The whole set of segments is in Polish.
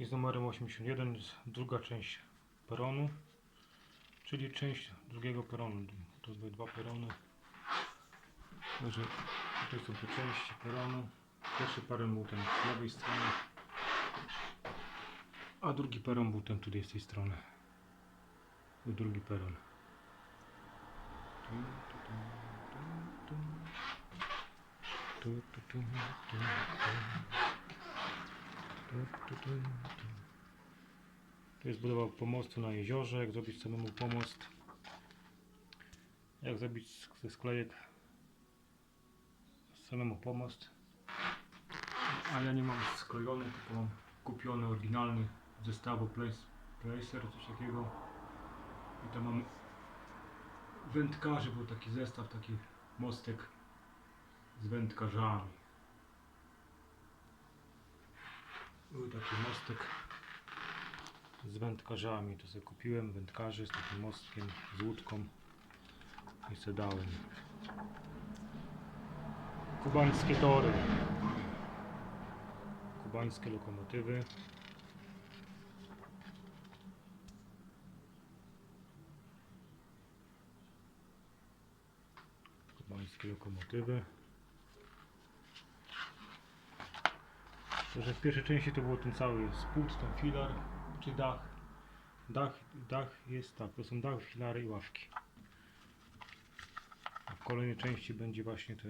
i z numerem 81 jest druga część peronu, czyli część drugiego peronu. To były dwa perony. Także tutaj są te części peronu. Pierwszy peron był ten z lewej strony, a drugi peron był ten tutaj z tej strony. Był drugi peron. Tu, tu, tu, tu, tu. Tu, tu, tu, tu. Jest budowa pomostu na jeziorze, jak zrobić samemu pomost. Jak zrobić ze sklejek samemu pomost. A ja nie mam sklejony, tylko mam kupiony oryginalny zestawu Place, Placer, coś takiego. I tam mam wędkarzy, był taki zestaw, taki mostek z wędkarzami. Był taki mostek z wędkarzami. To sobie kupiłem wędkarzy z takim mostkiem, z łódką i se dałem. Kubańskie tory. Kubańskie lokomotywy. Kubańskie lokomotywy. Że w pierwszej części to było ten cały spód, ten filar, czy dach. Dach, dach jest tak, to są dach, filary i ławki. A w kolejnej części będzie właśnie te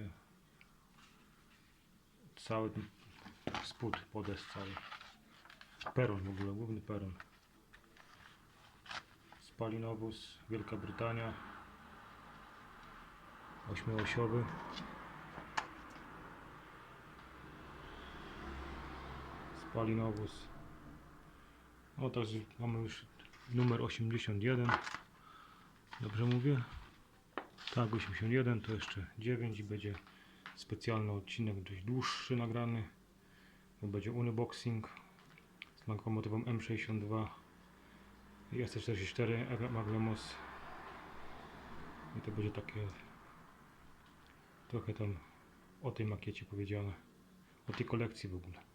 cały ten spód, podest cały. Peron w ogóle, główny peron. Spalinowóz, Wielka Brytania. Ośmioosiowy. Spalinowóz. O, także mamy już numer 81. Dobrze mówię? Tak, 81 to jeszcze 9 i będzie specjalny odcinek dość dłuższy nagrany. Będzie unboxing z lokomotywą M62 i SC44 Maglemos. I to będzie takie trochę tam o tej makiecie powiedziane. O tej kolekcji w ogóle.